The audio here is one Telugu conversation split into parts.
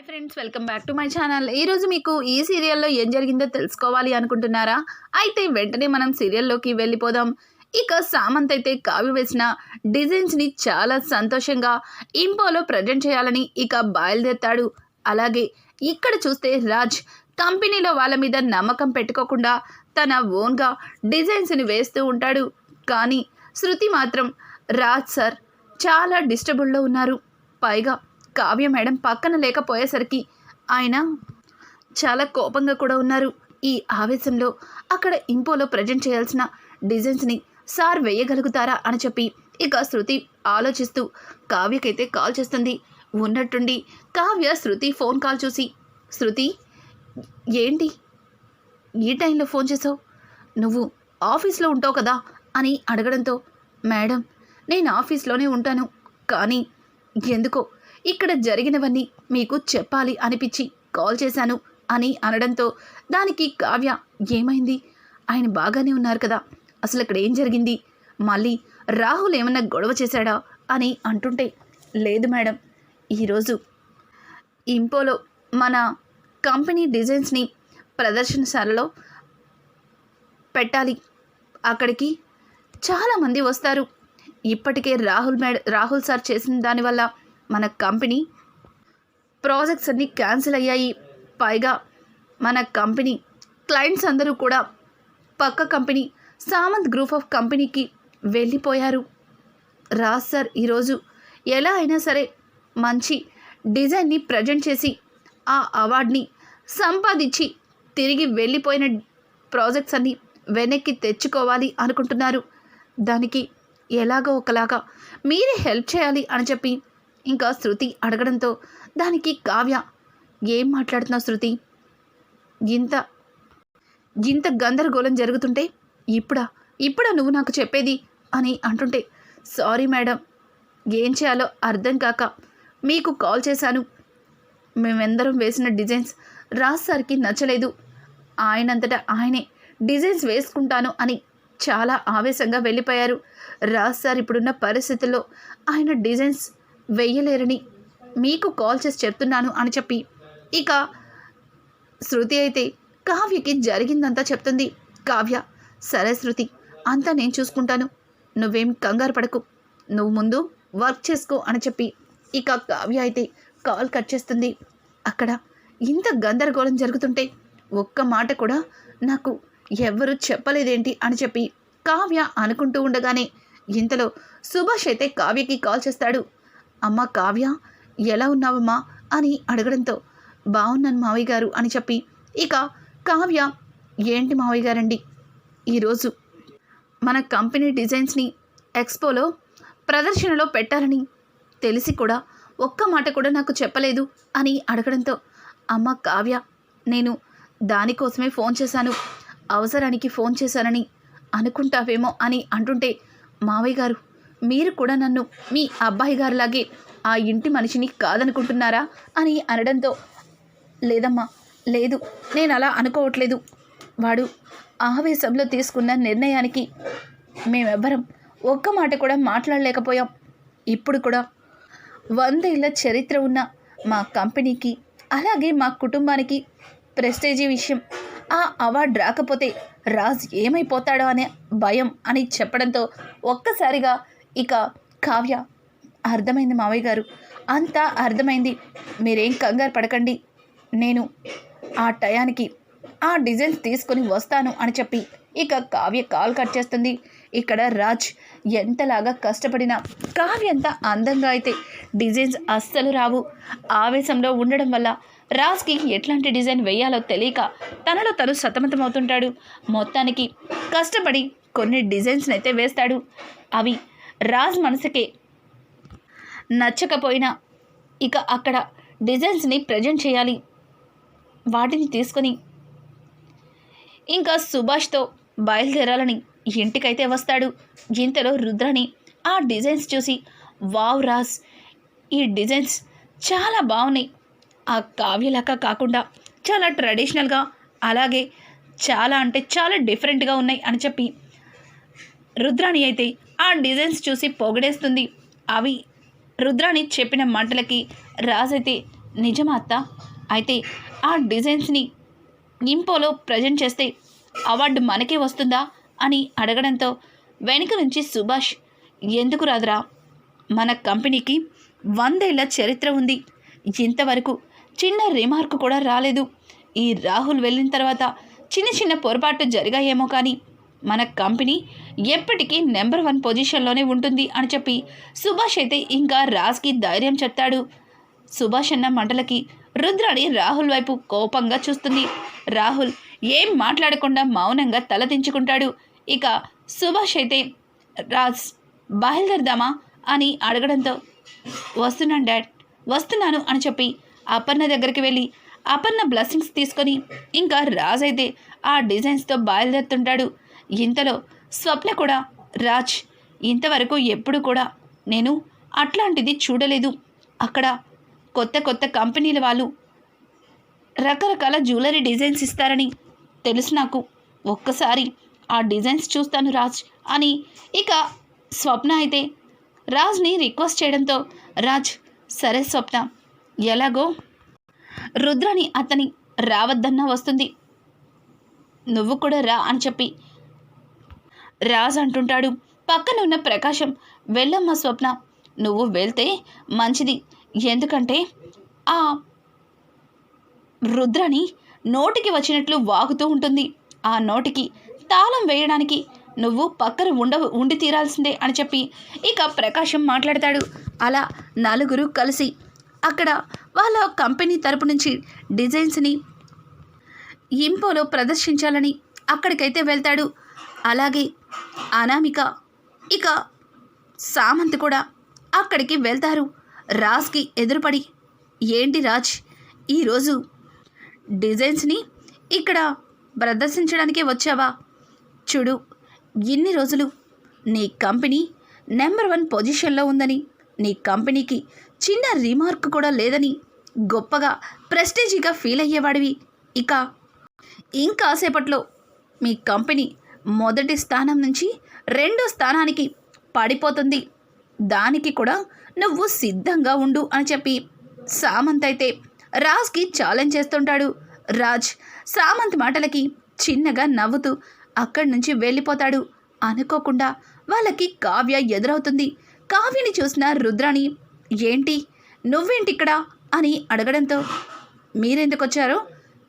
Hi friends welcome back to my channel. ఈరోజు మీకు ఈ సీరియల్లో ఏం జరిగిందో తెలుసుకోవాలి అనుకుంటున్నారా? అయితే వెంటనే మనం సీరియల్లోకి వెళ్ళిపోదాం. ఇక సామంత్ అయితే కావి వేసిన డిజైన్స్ని చాలా సంతోషంగా ఇంపోలో ప్రజెంట్ చేయాలని ఇక బయలుదేరుతాడు. అలాగే ఇక్కడ చూస్తే రాజ్ కంపెనీలో వాళ్ళ మీద నమ్మకం పెట్టుకోకుండా తన ఓన్గా డిజైన్స్ని వేస్తూ ఉంటాడు. కానీ శృతి మాత్రం రాజ్ సార్ చాలా డిస్టర్బుల్లో ఉన్నారు. పైగా కావ్య మేడం పక్కన లేకపోయేసరికి ఆయన చాలా కోపంగా కూడా ఉన్నారు. ఈ ఆవేశంలో అక్కడ ఇంపోలో ప్రజెంట్ చేయాల్సిన డిజైన్స్ని సార్ వేయగలుగుతారా అని చెప్పి ఇక శృతి ఆలోచిస్తూ కావ్యకైతే కాల్ చేస్తుంది. ఉన్నట్టుండి కావ్య శృతి ఫోన్ కాల్ చూసి శృతి ఏంటి? ఈ టైంలో ఫోన్ చేసావు? నువ్వు ఆఫీస్లో ఉంటావు కదా? అని అడగడంతో మేడం నేను ఆఫీస్లోనే ఉంటాను కానీ ఎందుకో ఇక్కడ జరిగినవన్నీ మీకు చెప్పాలి అనిపించి కాల్ చేశాను అని అనడంతో దానికి కావ్య ఏమైంది? ఆయన బాగానే ఉన్నారు కదా. అసలు ఇక్కడ ఏం జరిగింది? మళ్ళీ రాహుల్ ఏమన్నా గొడవ చేశాడా? అని అంటుంటే లేదు మేడం. ఈరోజు ఇంపోలో మన కంపెనీ డిజైన్స్ని ప్రదర్శనశాలలో పెట్టాలి. అక్కడికి చాలామంది వస్తారు. ఇప్పటికే రాహుల్ మేడ రాహుల్ సార్ చేసిన దానివల్ల మన కంపెనీ ప్రాజెక్ట్స్ అన్నీ క్యాన్సిల్ అయ్యాయి. పైగా మన కంపెనీ క్లయింట్స్ అందరూ కూడా పక్క కంపెనీ సామంత్ గ్రూప్ ఆఫ్ కంపెనీకి వెళ్ళిపోయారు. రాజ్ సార్ ఈరోజు ఎలా అయినా సరే మంచి డిజైన్ని ప్రజెంట్ చేసి ఆ అవార్డ్ని సంపాదించి తిరిగి వెళ్ళిపోయిన ప్రాజెక్ట్స్ అన్నీ వెనక్కి తెచ్చుకోవాలి అనుకుంటున్నారు. దానికి ఎలాగో ఒకలాగా మీరే హెల్ప్ చేయాలి అని చెప్పి ఇంకా శృతి అడగడంతో దానికి కావ్య ఏం మాట్లాడుతున్నావు శృతి? ఇంత ఇంత గందరగోళం జరుగుతుంటే ఇప్పుడా? ఇప్పుడా నువ్వు నాకు చెప్పేది? అని అంటుంటే సారీ మేడం ఏం చేయాలో అర్థం కాక మీకు కాల్ చేశాను. మేమెందరం వేసిన డిజైన్స్ రాజ్ సార్కి నచ్చలేదు. ఆయనంతటా ఆయనే డిజైన్స్ వేసుకుంటాను అని చాలా ఆవేశంగా వెళ్ళిపోయారు. రాజ్ సార్ ఇప్పుడున్న పరిస్థితుల్లో ఆయన డిజైన్స్ వెయ్యలేరని మీకు కాల్ చేసి చెప్తున్నాను అని చెప్పి. ఇక శృతి అయితే కావ్యకి జరిగిందంతా చెప్తుంది. కావ్య సరే శృతి అంతా నేను చూసుకుంటాను. నువ్వేం కంగారు పడకు. నువ్వు ముందు వర్క్ చేసుకో అని చెప్పి ఇక కావ్య అయితే కాల్ కట్ చేస్తుంది. అక్కడ ఇంత గందరగోళం జరుగుతుంటే ఒక్క మాట కూడా నాకు ఎవ్వరూ చెప్పలేదేంటి అని చెప్పి కావ్య అనుకుంటూ ఉండగానే ఇంతలో సుభాష్ అయితే కావ్యకి కాల్ చేస్తాడు. అమ్మ కావ్య ఎలా ఉన్నావమ్మా? అని అడగడంతో బాగున్నాను మావయ్య గారు అని చెప్పి ఇక కావ్య ఏంటి మావయ్య గారండి ఈరోజు మన కంపెనీ డిజైన్స్ని ఎక్స్పోలో ప్రదర్శనలో పెట్టాలని తెలిసి కూడా ఒక్క మాట కూడా నాకు చెప్పలేదు అని అడగడంతో అమ్మ కావ్య నేను దానికోసమే ఫోన్ చేశాను. అవసరానికి ఫోన్ చేశానని అనుకుంటావేమో అని అంటుంటే మావయ్య గారు మీరు కూడా నన్ను మీ అబ్బాయి గారిలాగే ఆ ఇంటి మనిషిని కాదనుకుంటున్నారా అని అనడంతో లేదమ్మా లేదు నేను అలా అనుకోవట్లేదు. వాడు ఆవేశంలో తీసుకున్న నిర్ణయానికి మేమెవ్వరం ఒక్క మాట కూడా మాట్లాడలేకపోయాం. ఇప్పుడు కూడా వందేళ్ళ చరిత్ర ఉన్న మా కంపెనీకి అలాగే మా కుటుంబానికి ప్రెస్టేజీ విషయం ఆ అవార్డు రాకపోతే రాజ్ ఏమైపోతాడో అనే భయం అని చెప్పడంతో ఒక్కసారిగా ఇక కావ్య అర్థమైంది మావయ్య గారు. అంతా అర్థమైంది. మీరేం కంగారు పడకండి. నేను ఆ టయానికి ఆ డిజైన్స్ తీసుకొని వస్తాను అని చెప్పి ఇక కావ్య కాల్ కట్ చేస్తుంది. ఇక్కడ రాజ్ ఎంతలాగా కష్టపడినా కావ్య ఎంత అందంగా అయితే డిజైన్స్ అస్సలు రావు. ఆవేశంలో ఉండడం వల్ల రాజ్కి ఎట్లాంటి డిజైన్ వేయాలో తెలియక తనలో తను సతమతమవుతుంటాడు. మొత్తానికి కష్టపడి కొన్ని డిజైన్స్ని అయితే వేస్తాడు. అవి రాజ్ మనసుకే నచ్చకపోయినా ఇక అక్కడ డిజైన్స్ని ప్రజెంట్ చేయాలి. వాటిని తీసుకొని ఇంకా సుభాష్తో బయలుదేరాలని ఇంటికైతే వస్తాడు. ఇంతలో రుద్రని ఆ డిజైన్స్ చూసి వావ్ రాజ్ ఈ డిజైన్స్ చాలా బాగున్నాయి ఆ కావ్యలాగా కాకుండా చాలా ట్రెడిషనల్గా అలాగే చాలా అంటే చాలా డిఫరెంట్గా ఉన్నాయి అని చెప్పి రుద్రాణి అయితే ఆ డిజైన్స్ చూసి పొగిడేస్తుంది. అవి రుద్రాని చెప్పిన మంటలకి రాజైతే నిజమాత్త అయితే ఆ డిజైన్స్ని ఇంపోలో ప్రజెంట్ చేస్తే అవార్డు మనకే వస్తుందా అని అడగడంతో వెనుక నుంచి సుభాష్ ఎందుకు రాదురా? మన కంపెనీకి వందేళ్ళ చరిత్ర ఉంది. ఇంతవరకు చిన్న రిమార్క్ కూడా రాలేదు. ఈ రాహుల్ వెళ్ళిన తర్వాత చిన్న చిన్న పొరపాటు జరిగాయేమో కానీ మన కంపెనీ ఎప్పటికీ నెంబర్ వన్ పొజిషన్లోనే ఉంటుంది అని చెప్పి సుభాష్ అయితే ఇంకా రాజ్కి ధైర్యం చెప్తాడు. సుభాష్ అన్న మంటలకి రుద్రాణి రాహుల్ వైపు కోపంగా చూస్తుంది. రాహుల్ ఏం మాట్లాడకుండా మౌనంగా తలదించుకుంటాడు ఇక సుభాష్ అయితే రాజ్ బయలుదేరదామా? అని అడగడంతో వస్తున్నాను డాడ్ వస్తున్నాను అని చెప్పి అపర్ణ దగ్గరికి వెళ్ళి అపర్ణ బ్లెస్సింగ్స్ తీసుకొని ఇంకా రాజ్ అయితే ఆ డిజైన్స్తో బయలుదేరుతుంటాడు. ఇంతలో స్వప్న కూడా రాజ్ ఇంతవరకు ఎప్పుడు కూడా నేను అట్లాంటిది చూడలేదు. అక్కడ కొత్త కొత్త కంపెనీల వాళ్ళు రకరకాల జ్యువెలరీ డిజైన్స్ ఇస్తారని తెలుసు నాకు. ఒక్కసారి ఆ డిజైన్స్ చూస్తాను రాజ్ అని. ఇక స్వప్న అయితే రాజ్ని రిక్వెస్ట్ చేయడంతో రాజ్ సరే స్వప్న ఎలాగో రుద్రని అతని రావద్దన్నా వస్తుంది. నువ్వు కూడా రా అని చెప్పి రాజ్ అంటుంటాడు పక్కన ఉన్న ప్రకాశం వెళ్ళమ్మా స్వప్న నువ్వు వెళ్తే మంచిది. ఎందుకంటే ఆ రుద్రని నోటికి వచ్చినట్లు వాగుతూ ఉంటుంది. ఆ నోటికి తాళం వేయడానికి నువ్వు పక్కన ఉండ ఉండి తీరాల్సిందే అని చెప్పి ఇక ప్రకాశం మాట్లాడతాడు. అలా నలుగురు కలిసి అక్కడ వాళ్ళ కంపెనీ తరపు నుంచి డిజైన్స్ని ఇంపోలో ప్రదర్శించాలని అక్కడికైతే వెళ్తాడు. అలాగే అనామిక ఇక సామంత్ కూడా అక్కడికి వెళ్తారు. రాజ్కి ఎదురుపడి ఏంటి రాజ్ ఈరోజు డిజైన్స్ని ఇక్కడ ప్రదర్శించడానికి వచ్చావా? చూడు ఇన్ని రోజులు నీ కంపెనీ నెంబర్ వన్ పొజిషన్లో ఉందని నీ కంపెనీకి చిన్న రిమార్క్ కూడా లేదని గొప్పగా ప్రెస్టేజీగా ఫీల్ అయ్యేవాడివి. ఇక ఇంకాసేపట్లో మీ కంపెనీ మొదటి స్థానం నుంచి రెండో స్థానానికి పడిపోతుంది. దానికి కూడా నువ్వు సిద్ధంగా ఉండు అని చెప్పి సామంత్ అయితే రాజ్కి ఛాలెంజ్ చేస్తుంటాడు. రాజ్ సామంత్ మాటలకి చిన్నగా నవ్వుతూ అక్కడి నుంచి వెళ్ళిపోతాడు. అనుకోకుండా వాళ్ళకి కావ్య ఎదురవుతుంది. కావ్యని చూసిన రుద్రాణి ఏంటి? నువ్వేంటి ఇక్కడ? అని అడగడంతో మీరెందుకు వచ్చారో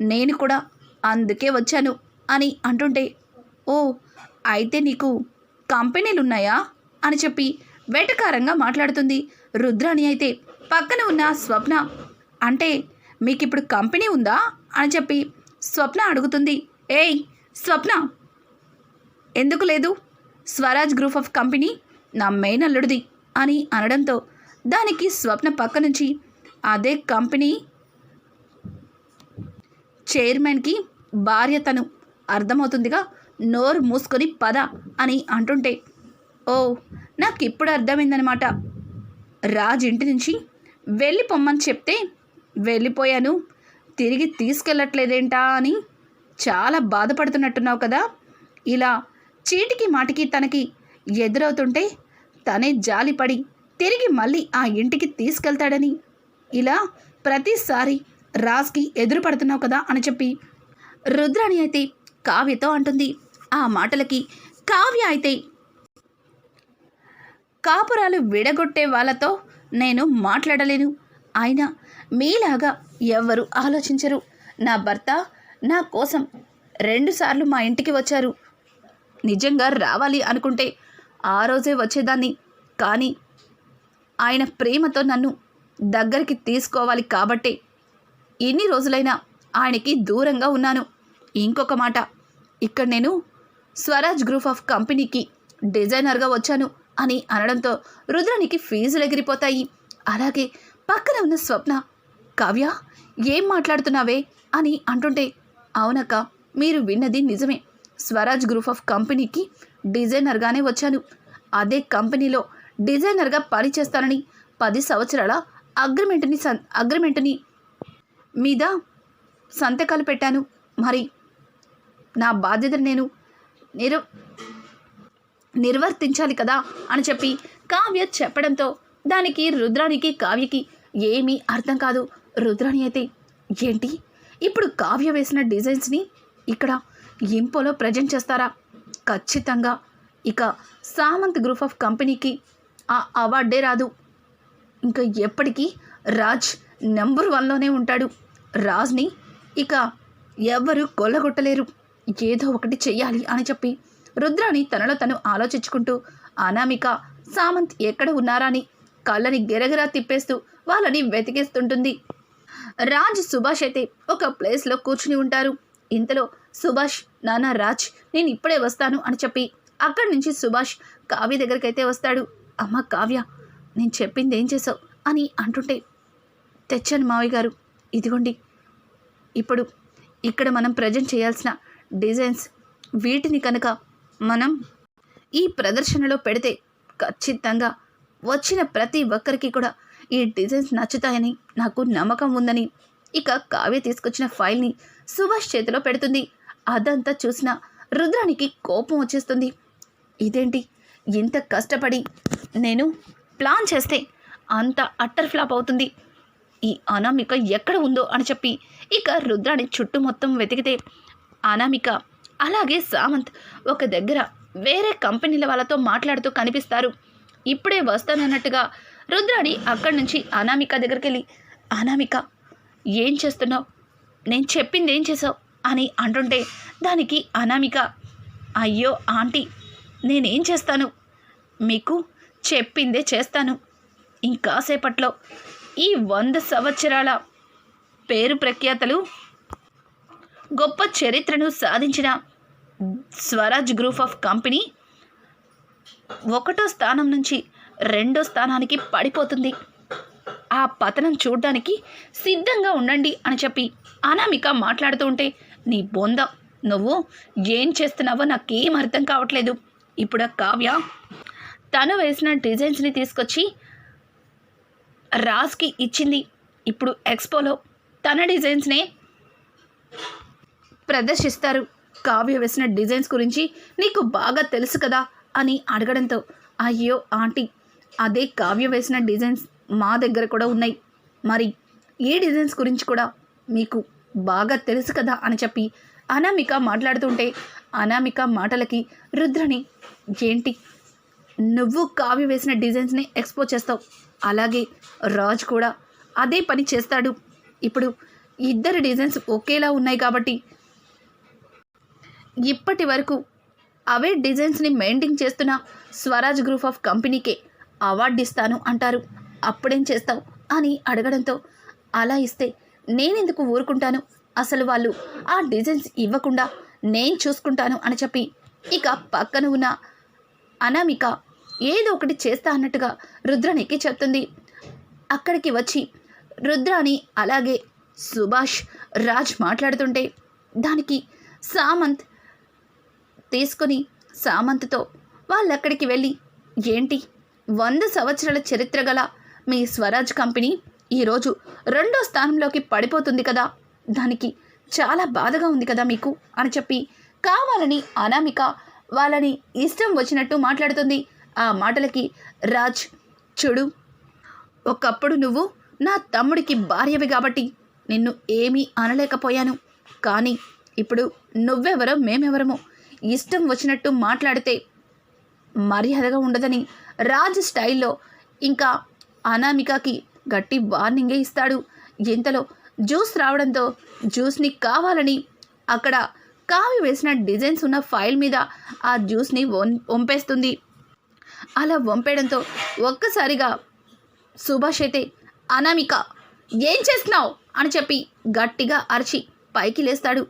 నేను కూడా అందుకే వచ్చాను అని అంటుంటే ఓ అయితే నీకు కంపెనీలు ఉన్నాయా అని చెప్పి వెటకారంగా మాట్లాడుతుంది. రుద్రాణి అయితే పక్కన ఉన్న స్వప్న అంటే మీకు ఇప్పుడు కంపెనీ ఉందా? అని చెప్పి స్వప్న అడుగుతుంది. ఏయ్ స్వప్న! ఎందుకు లేదు? స్వరాజ్ గ్రూప్ ఆఫ్ కంపెనీ నా మెయిన్ అల్లుడిది అని అనడంతో దానికి స్వప్న పక్క నుంచి అదే కంపెనీ చైర్మన్కి భార్య తను అర్థమవుతుందిగా నోరు మూసుకొని పద అని అంటుంటే ఓ నాకు ఇప్పుడు అర్థమైందనమాట. రాజ్ ఇంటి నుంచి వెళ్ళి పొమ్మని చెప్తే వెళ్ళిపోయాను. తిరిగి తీసుకెళ్ళట్లేదేంటా అని చాలా బాధపడుతున్నట్టున్నావు కదా. ఇలా చీటికి మాటికి తనకి ఎదురవుతుంటే తనే జాలిపడి తిరిగి మళ్ళీ ఆ ఇంటికి తీసుకెళ్తాడని ఇలా ప్రతిసారి రాజ్కి ఎదురుపడుతున్నావు కదా అని చెప్పి రుద్రాణి అయితే కావ్యతో అంటుంది. ఆ మాటలకి కావ్య అయితే కాపురాలు విడగొట్టే వాళ్ళతో నేను మాట్లాడలేను. అయినా మీలాగా ఎవ్వరు ఆలోచించరు. నా భర్త నా కోసం రెండుసార్లు మా ఇంటికి వచ్చారు. నిజంగా రావాలి అనుకుంటే ఆ రోజే వచ్చేదాన్ని. కానీ ఆయన ప్రేమతో నన్ను దగ్గరికి తీసుకోవాలి కాబట్టే ఎన్ని రోజులైనా ఆయనకి దూరంగా ఉన్నాను. ఇంకొక మాట ఇక్కడ నేను స్వరాజ్ గ్రూప్ ఆఫ్ కంపెనీకి డిజైనర్గా వచ్చాను అని అనడంతో రుద్రానికి ఫీజులు ఎగిరిపోతాయి. అలాగే పక్కన ఉన్న స్వప్న కావ్య ఏం మాట్లాడుతున్నావే? అని అంటుంటే అవునక్క మీరు విన్నది నిజమే. స్వరాజ్ గ్రూప్ ఆఫ్ కంపెనీకి డిజైనర్గానే వచ్చాను. అదే కంపెనీలో డిజైనర్గా పనిచేస్తానని పది సంవత్సరాల అగ్రిమెంట్ని సన్ అగ్రిమెంట్ని మీద సంతకాలు పెట్టాను. మరి నా బాధ్యతను నేను నిరు నిర్వర్తించాలి కదా అని చెప్పి కావ్య చెప్పడంతో దానికి రుద్రానికి కావ్యకి ఏమీ అర్థం కాదు. రుద్రాణి అయితే ఏంటి? ఇప్పుడు కావ్య వేసిన డిజైన్స్ని ఇక్కడ ఇంపోలో ప్రజెంట్ చేస్తారా? ఖచ్చితంగా. ఇక సామంత్ గ్రూప్ ఆఫ్ కంపెనీకి ఆ అవార్డే రాదు. ఇంకా ఎప్పటికీ రాజ్ నెంబర్ వన్లోనే ఉంటాడు. రాజ్ని ఇక ఎవ్వరూ కొల్లగొట్టలేరు. ఏదో ఒకటి చెయ్యాలి అని చెప్పి రుద్రాని తనలో తను ఆలోచించుకుంటూ అనామిక సామంత్ ఎక్కడ ఉన్నారా అని కళ్ళని గిరగిరా తిప్పేస్తూ వాళ్ళని వెతికేస్తుంటుంది. రాజ్ సుభాష్ అయితే ఒక ప్లేస్లో కూర్చుని ఉంటారు. ఇంతలో సుభాష్ నానా రాజ్ నేను ఇప్పుడే వస్తాను అని చెప్పి అక్కడి నుంచి సుభాష్ కావ్య దగ్గరికి అయితే వస్తాడు. అమ్మ కావ్య నేను చెప్పింది ఏం చేసావు అని అంటుంటే తెచ్చాను మావయ్య గారు. ఇదిగోండి. ఇప్పుడు ఇక్కడ మనం ప్రజెంట్ చేయాల్సిన డిజైన్స్. వీటిని కనుక మనం ఈ ప్రదర్శనలో పెడితే ఖచ్చితంగా వచ్చిన ప్రతి ఒక్కరికి కూడా ఈ డిజైన్స్ నచ్చుతాయని నాకు నమ్మకం ఉందని ఇక కావ్య తీసుకొచ్చిన ఫైల్ని సుభాష్ చేతిలో పెడుతుంది. అదంతా చూసిన రుద్రానికి కోపం వచ్చేస్తుంది. ఇదేంటి? ఇంత కష్టపడి నేను ప్లాన్ చేస్తే అంత అట్టర్ ఫ్లాప్ అవుతుంది. ఈ అనామిక ఎక్కడ ఉందో అని చెప్పి ఇక రుద్రాని చుట్టూ మొత్తం వెతికితే అనామిక అలాగే సామంత్ ఒక దగ్గర వేరే కంపెనీల వాళ్ళతో మాట్లాడుతూ కనిపిస్తారు. ఇప్పుడే వస్తానన్నట్టుగా రుద్రాణి అక్కడి నుంచి అనామిక దగ్గరికి వెళ్ళి అనామిక ఏం చేస్తున్నావు? నేను చెప్పింది ఏం చేసావు అని అంటుంటే దానికి అనామిక అయ్యో ఆంటీ నేనేం చేస్తాను? మీకు చెప్పిందే చేస్తాను. ఇంకాసేపట్లో ఈ వంద సంవత్సరాల పేరు ప్రఖ్యాతలు గొప్ప చరిత్రను సాధించిన స్వరాజ్ గ్రూప్ ఆఫ్ కంపెనీ ఒకటో స్థానం నుంచి రెండో స్థానానికి పడిపోతుంది. ఆ పతనం చూడ్డానికి సిద్ధంగా ఉండండి అని చెప్పి అనామిక మాట్లాడుతూ ఉంటే నీ బొంద నువ్వు ఏం చేస్తున్నావో నాకేం అర్థం కావట్లేదు. ఇప్పుడు కావ్య తను వేసిన డిజైన్స్ని తీసుకొచ్చి రాజ్కి ఇచ్చింది. ఇప్పుడు ఎక్స్పోలో తన డిజైన్స్నే ప్రదర్శిస్తారు. కావ్య వేసిన డిజైన్స్ గురించి నీకు బాగా తెలుసు కదా అని అడగడంతో అయ్యో ఆంటీ అదే కావ్య వేసిన డిజైన్స్ మా దగ్గర కూడా ఉన్నాయి. మరి ఏ డిజైన్స్ గురించి కూడా మీకు బాగా తెలుసు కదా అని చెప్పి అనామిక మాట్లాడుతుంటే అనామిక మాటలకి రుద్రని ఏంటి నువ్వు కావ్య వేసిన డిజైన్స్ని ఎక్స్పోజ్ చేస్తావు. అలాగే రాజ్ కూడా అదే పని చేస్తాడు. ఇప్పుడు ఇద్దరు డిజైన్స్ ఒకేలా ఉన్నాయి కాబట్టి ఇప్పటి వరకు అవే డిజైన్స్ని మెయింటైన్ చేస్తున్న స్వరాజ్ గ్రూప్ ఆఫ్ కంపెనీకే అవార్డు ఇస్తాను అంటారు. అప్పుడేం చేస్తావు? అని అడగడంతో అలా ఇస్తే నేనెందుకు ఊరుకుంటాను? అసలు వాళ్ళు ఆ డిజైన్స్ ఇవ్వకుండా నేను చూసుకుంటాను అని చెప్పి ఇక పక్కన ఉన్న అనామిక ఏదో ఒకటి చేస్తా అన్నట్టుగా రుద్రానికి చెప్తుంది. అక్కడికి వచ్చి రుద్రాని అలాగే సుభాష్ రాజ్ మాట్లాడుతుంటే దానికి సామంత్ తీసుకొని సామంత్తో వాళ్ళక్కడికి వెళ్ళి ఏంటి? వంద సంవత్సరాల చరిత్ర గల మీ స్వరాజ్ కంపెనీ ఈరోజు రెండో స్థానంలోకి పడిపోతుంది కదా? దానికి చాలా బాధగా ఉంది కదా మీకు? అని చెప్పి కావాలని అనామిక వాళ్ళని ఇష్టం వచ్చినట్టు మాట్లాడుతుంది. ఆ మాటలకి రాజ్ చూడు ఒకప్పుడు నువ్వు నా తమ్ముడికి భార్యవి కాబట్టి నిన్ను ఏమీ అనలేకపోయాను. కానీ ఇప్పుడు నువ్వెవరో మేమెవరమో ఇష్టం వచ్చినట్టు మాట్లాడితే మర్యాదగా ఉండదని రాజ్ స్టైల్లో ఇంకా అనామికకి గట్టి వార్నింగే ఇస్తాడు. ఇంతలో జ్యూస్ రావడంతో జ్యూస్ని కావాలని అక్కడ కావి వేసిన డిజైన్స్ ఉన్న ఫైల్ మీద ఆ జ్యూస్ని వం వంపేస్తుంది. అలా వంపేయడంతో ఒక్కసారిగా సుభాష్ అయితే అనామిక ఏం చేస్తున్నావు? అని చెప్పి గట్టిగా అరిచి పైకి లేస్తాడు.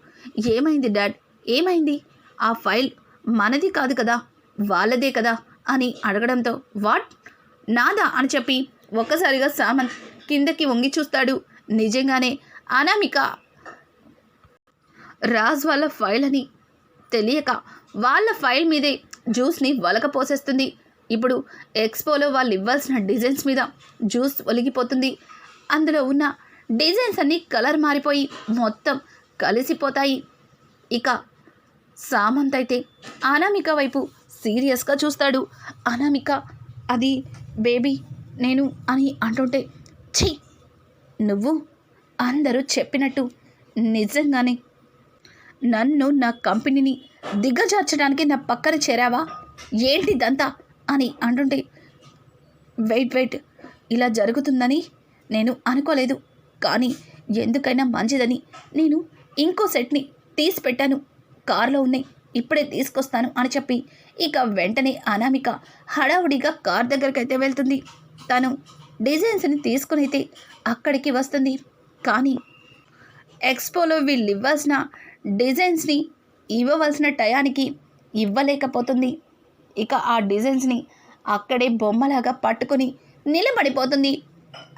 ఏమైంది డాడ్? ఏమైంది? ఆ ఫైల్ మనది కాదు కదా వాళ్ళదే కదా అని అడగడంతో వాట్? నాదా? అని చెప్పి ఒక్కసారిగా సామంత్ కిందకి వంగి చూస్తాడు. నిజంగానే అనామిక రాజ్ వాళ్ళ ఫైల్ అని తెలియక వాళ్ళ ఫైల్ మీదే జ్యూస్ని వలకపోసేస్తుంది ఇప్పుడు ఎక్స్పోలో వాళ్ళు ఇవ్వాల్సిన డిజైన్స్ మీద జ్యూస్ ఒలిగిపోతుంది. అందులో ఉన్న డిజైన్స్ అన్నీ కలర్ మారిపోయి మొత్తం కలిసిపోతాయి. ఇక సామంత్ అయితే అనామిక వైపు సీరియస్గా చూస్తాడు. అనామిక అది బేబీ నేను అని అంటుంటే ఛీ! నువ్వు అందరూ చెప్పినట్టు నిజంగానే. నన్ను నా కంపెనీని దిగజార్చడానికి నా పక్కన చేరావా? ఏంటిదంతా? అని అంటుంటే వెయిట్ వెయిట్ ఇలా జరుగుతుందని నేను అనుకోలేదు. కానీ ఎందుకైనా మంచిదని నేను ఇంకో సెట్ని తీసి పెట్టాను కారులో ఉన్నాయి. ఇప్పుడే తీసుకొస్తాను అని చెప్పి ఇక వెంటనే అనామిక హడావుడిగా కార్ దగ్గరకైతే వెళ్తుంది. తను డిజైన్స్ని తీసుకుని అయితే అక్కడికి వస్తుంది. కానీ ఎక్స్పోలో వీళ్ళు ఇవ్వాల్సిన డిజైన్స్ని ఇవ్వవలసిన టయానికి ఇవ్వలేకపోతుంది. ఇక ఆ డిజైన్స్ని అక్కడే బొమ్మలాగా పట్టుకొని నిలబడిపోతుంది.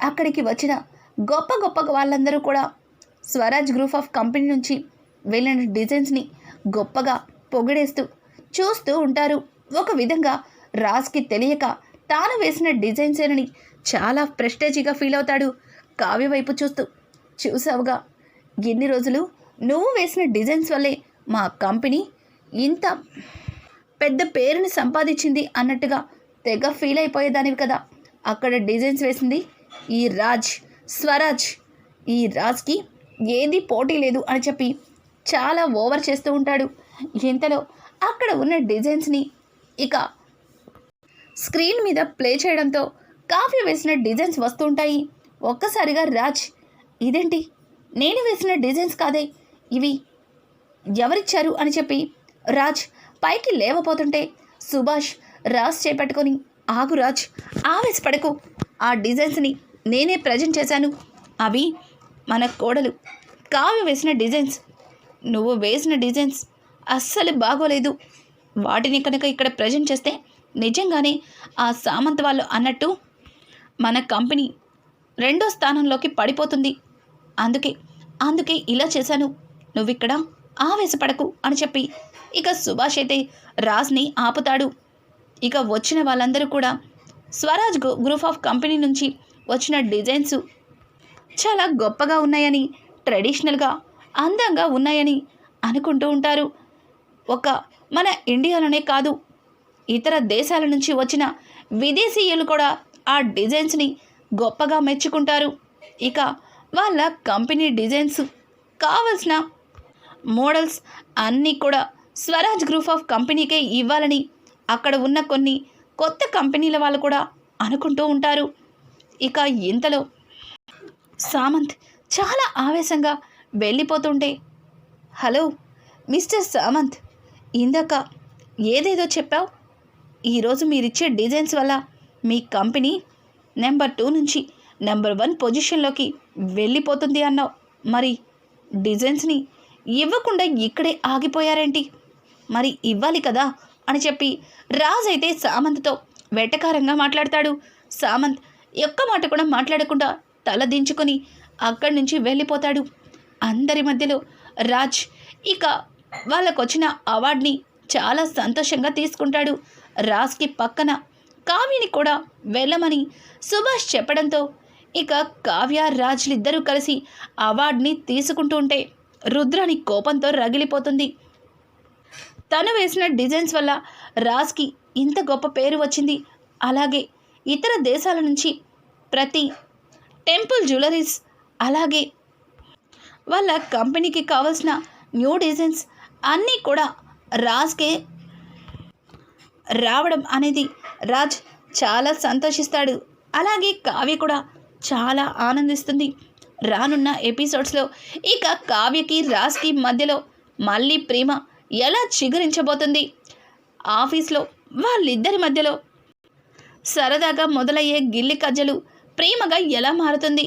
అక్కడికి వచ్చిన గొప్ప గొప్ప వాళ్ళందరూ కూడా స్వరాజ్ గ్రూప్ ఆఫ్ కంపెనీ నుంచి వెళ్ళిన డిజైన్స్ని గొప్పగా పొగిడేస్తూ చూస్తూ ఉంటారు. ఒక విధంగా రాజ్కి తెలియక తాను వేసిన డిజైన్సేనని చాలా ప్రెస్టేజీగా ఫీల్ అవుతాడు కావ్య వైపు చూస్తూ. చూసావుగా ఎన్ని రోజులు నువ్వు వేసిన డిజైన్స్ వల్లే మా కంపెనీ ఇంత పెద్ద పేరుని సంపాదించింది అన్నట్టుగా తెగ ఫీల్ అయిపోయేదానివి కదా. అక్కడ డిజైన్స్ వేసింది ఈ రాజ్ స్వరాజ్. ఈ రాజ్కి ఏది పోటీ లేదు అని చెప్పి చాలా ఓవర్ చేస్తూ ఉంటాడు. ఇంతలో అక్కడ ఉన్న డిజైన్స్ని ఇక స్క్రీన్ మీద ప్లే చేయడంతో కాఫీ వేసిన డిజైన్స్ వస్తుంటాయి ఒక్కసారిగా రాజ్ ఇదేంటి? నేను వేసిన డిజైన్స్ కాదే. ఇవి ఎవరిచ్చారు? అని చెప్పి రాజ్ పైకి లేవపోతుంటే సుభాష్ రాజ్ చేపట్టుకొని ఆగు రాజ్ ఆవేశపడకు. ఆ డిజైన్స్ని నేనే ప్రజెంట్ చేశాను. అవి మన కోడలు కావ్య వేసిన డిజైన్స్. నువ్వు వేసిన డిజైన్స్ అస్సలు బాగోలేదు. వాటిని కనుక ఇక్కడ ప్రజెంట్ చేస్తే నిజంగానే ఆ సామంత్ వాళ్ళు అన్నట్టు మన కంపెనీ రెండో స్థానంలోకి పడిపోతుంది. అందుకే అందుకే ఇలా చేశాను. నువ్విక్కడ ఆవేశపడకు అని చెప్పి ఇక సుభాష్ అయితే రాజ్ని ఆపుతాడు. ఇక వచ్చిన వాళ్ళందరూ కూడా స్వరాజ్ గ్రూప్ ఆఫ్ కంపెనీ నుంచి వచ్చిన డిజైన్స్ చాలా గొప్పగా ఉన్నాయని ట్రెడిషనల్గా అందంగా ఉన్నాయని అనుకుంటూ ఉంటారు. ఒక మన ఇండియాలోనే కాదు ఇతర దేశాల నుంచి వచ్చిన విదేశీయులు కూడా ఆ డిజైన్స్ని గొప్పగా మెచ్చుకుంటారు. ఇక వాళ్ళ కంపెనీ డిజైన్స్ కావలసిన మోడల్స్ అన్నీ కూడా స్వరాజ్ గ్రూప్ ఆఫ్ కంపెనీకే ఇవ్వాలని అక్కడ ఉన్న కొన్ని కొత్త కంపెనీల వాళ్ళు కూడా అనుకుంటూ ఉంటారు. ఇక ఇంతలో సామంత్ చాలా ఆవేశంగా వెళ్ళిపోతుంటే హలో మిస్టర్ సామంత్ ఇందాక ఏదేదో చెప్పావు? ఈరోజు మీరిచ్చే డిజైన్స్ వల్ల మీ కంపెనీ నెంబర్ టూ నుంచి నెంబర్ వన్ పొజిషన్లోకి వెళ్ళిపోతుంది అన్నావు. మరి డిజైన్స్ని ఇవ్వకుండా ఇక్కడే ఆగిపోయారేంటి? మరి ఇవ్వాలి కదా? అని చెప్పి రాజ్ అయితే సామంత్తో వెటకారంగా మాట్లాడతాడు. సామంత్ ఒక్క మాట కూడా మాట్లాడకుండా తల దించుకొని అక్కడి నుంచి వెళ్ళిపోతాడు. అందరి మధ్యలో రాజ్ ఇక వాళ్ళకు వచ్చిన అవార్డ్ని చాలా సంతోషంగా తీసుకుంటాడు. రాజ్కి పక్కన కావ్యని కూడా వెళ్ళమని సుభాష్ చెప్పడంతో ఇక కావ్య రాజులిద్దరూ కలిసి అవార్డ్ని తీసుకుంటూ ఉంటే రుద్రాని కోపంతో రగిలిపోతుంది. తను వేసిన డిజైన్స్ వల్ల రాజ్కి ఇంత గొప్ప పేరు వచ్చింది. అలాగే ఇతర దేశాల నుంచి ప్రతి టెంపుల్ జ్యువెలరీస్ అలాగే వాళ్ళ కంపెనీకి కావాల్సిన న్యూ డిజైన్స్ అన్నీ కూడా రాజ్కే రావడం అనేది రాజ్ చాలా సంతోషిస్తాడు. అలాగే కావ్య కూడా చాలా ఆనందిస్తుంది. రానున్న ఎపిసోడ్స్లో ఇక కావ్యకి రాజ్కి మధ్యలో మళ్ళీ ప్రేమ ఎలా చిగురించబోతుంది? ఆఫీస్లో వాళ్ళిద్దరి మధ్యలో సరదాగా మొదలయ్యే గిల్లి కజ్జలు ప్రేమగా ఎలా మారుతుంది?